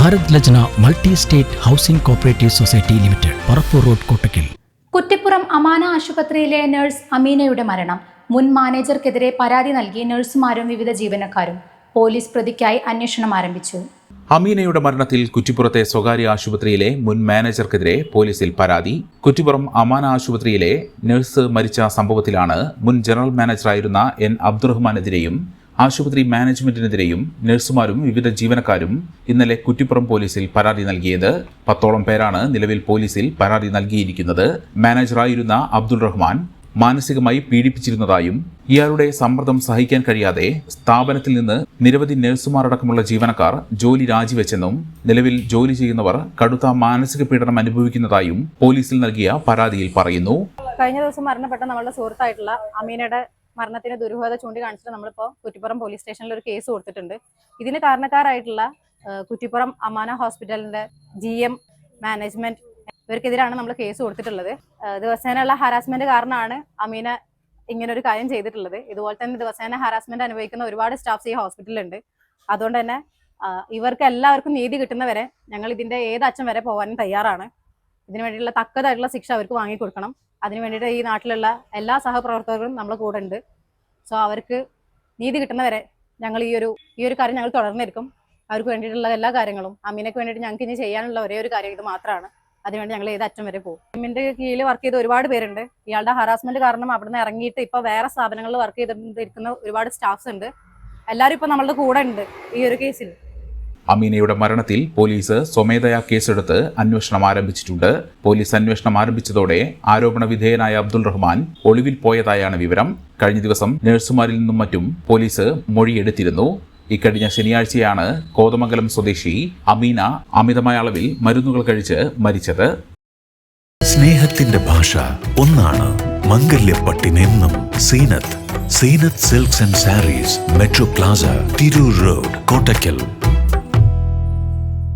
Bharat Lajna multi state housing cooperative society limited Parappur road Kottakkal. Kuttippuram Amana ആശുപത്രിയിലെ nurse അമീനയുടെ മരണം. മുൻ മാനേജർക്കെതിരെ പരാതി നൽകി നഴ്സുമാരും വിവിധ ജീവനക്കാരും. പോലീസ് പ്രതിക്കായി അന്വേഷണം ആരംഭിച്ചു. അമീനയുടെ മരണത്തിൽ കുറ്റിപ്പുറത്തെ സ്വകാര്യ ആശുപത്രിയിലെ മുൻ മാനേജർക്കെതിരെ പോലീസിൽ പരാതി. കുറ്റിപ്പുറം അമാന ആശുപത്രിയിലെ നഴ്സ് മരിച്ച സംഭവത്തിലാണ് മുൻ ജനറൽ മാനേജറായിരുന്ന എൻ അബ്ദുറഹ്മാനെതിരെയും ആശുപത്രി മാനേജ്മെന്റിനെതിരെയും നഴ്സുമാരും വിവിധ ജീവനക്കാരും ഇന്നലെ കുറ്റിപ്പുറം പോലീസിൽ പരാതി നൽകിയത് പത്തോളം പേരാണ് നിലവിൽ പോലീസിൽ പരാതി നൽകിയിരിക്കുന്നത്. മാനേജറായിരുന്ന അബ്ദുൾ റഹ്മാൻ മാനസികമായി പീഡിപ്പിച്ചിരുന്നതായും ഇയാളുടെ സമ്മർദ്ദം സഹിക്കാൻ കഴിയാതെ സ്ഥാപനത്തിൽ നിന്ന് നിരവധി നഴ്സുമാരടക്കമുള്ള ജീവനക്കാർ ജോലി രാജിവെച്ചെന്നും നിലവിൽ ജോലി ചെയ്യുന്നവർ കടുത്ത മാനസിക പീഡനം അനുഭവിക്കുന്നതായും പോലീസിൽ നൽകിയ പരാതിയിൽ പറയുന്നു. കഴിഞ്ഞ ദിവസം മരണപ്പെട്ട നമ്മുടെ സുഹൃത്തായിട്ടുള്ള അമീനയുടെ മരണത്തിന് ദുരൂഹത ചൂണ്ടിക്കാണിച്ചിട്ട് നമ്മളിപ്പോൾ കുറ്റിപ്പുറം പോലീസ് സ്റ്റേഷനിൽ ഒരു കേസ് കൊടുത്തിട്ടുണ്ട്. ഇതിന് കാരണക്കാരായിട്ടുള്ള കുറ്റിപ്പുറം അമാന ഹോസ്പിറ്റലിന്റെ ജി എം മാനേജ്മെന്റ് ഇവർക്കെതിരാണ് നമ്മൾ കേസ് കൊടുത്തിട്ടുള്ളത്. ദിവസേനയുള്ള ഹാരാസ്മെന്റ് കാരണമാണ് അമീന ഇങ്ങനെ ഒരു കാര്യം ചെയ്തിട്ടുള്ളത്. ഇതുപോലെ തന്നെ ദിവസേന ഹാരാസ്മെന്റ് അനുഭവിക്കുന്ന ഒരുപാട് സ്റ്റാഫ്സ് ഈ ഹോസ്പിറ്റലിലുണ്ട്. അതുകൊണ്ട് തന്നെ ഇവർക്ക് എല്ലാവർക്കും നീതി കിട്ടുന്നവരെ ഞങ്ങൾ ഇതിന്റെ ഏത് അച്ഛൻ വരെ പോകാനും തയ്യാറാണ്. ഇതിനു വേണ്ടിയുള്ള തക്കതായിട്ടുള്ള ശിക്ഷ അവർക്ക് വാങ്ങിക്കൊടുക്കണം. അതിനു വേണ്ടിയിട്ട് ഈ നാട്ടിലുള്ള എല്ലാ സഹപ്രവർത്തകരും നമ്മളെ കൂടെ ഉണ്ട് സോ അവർക്ക് നീതി കിട്ടുന്നവരെ ഞങ്ങൾ ഈ ഒരു ഈ ഒരു കാര്യം ഞങ്ങൾ തുടർന്നിരിക്കും. അവർക്ക് വേണ്ടിയിട്ടുള്ള എല്ലാ കാര്യങ്ങളും അമീനക്ക് വേണ്ടിയിട്ട് ഞങ്ങൾക്ക് ഇനി ചെയ്യാനുള്ള ഒരേ ഒരു കാര്യം ഇത് മാത്രമാണ് അതിനുവേണ്ടി ഞങ്ങൾ ഏത് അറ്റം വരെ പോകും. ടീമിന്റെ കീഴിൽ വർക്ക് ചെയ്ത ഒരുപാട് പേരുണ്ട്. ഇയാളുടെ ഹറാസ്മെന്റ് കാരണം അവിടുന്ന് ഇറങ്ങിയിട്ട് ഇപ്പൊ വേറെ സ്ഥാപനങ്ങളിൽ വർക്ക് ചെയ്തിരിക്കുന്ന ഒരുപാട് സ്റ്റാഫ്സ് ഉണ്ട്. എല്ലാവരും ഇപ്പൊ നമ്മളുടെ കൂടെ ഉണ്ട് ഈ ഒരു കേസിൽ അമീനയുടെ മരണത്തിൽ പോലീസ് സ്വമേധയാ കേസെടുത്ത് അന്വേഷണം ആരംഭിച്ചിട്ടുണ്ട്. പോലീസ് അന്വേഷണം ആരംഭിച്ചതോടെ ആരോപണ വിധേയനായ അബ്ദുൾ റഹ്മാൻ ഒളിവിൽ പോയതായാണ് വിവരം. കഴിഞ്ഞ ദിവസം നഴ്സുമാരിൽ നിന്നും മറ്റും പോലീസ് മൊഴിയെടുത്തിരുന്നു. ഇക്കഴിഞ്ഞ ശനിയാഴ്ചയാണ് കോതമംഗലം സ്വദേശി അമീന അമിതമായ അളവിൽ മരുന്നുകൾ കഴിച്ച് മരിച്ചത്. സ്നേഹത്തിന്റെ ഭാഷ ഒന്നാണ് മംഗല്യപ്പട്ടിനെന്നും Zeenath. Zeenath silks and sarees metro plaza Tirur road Kottakkal.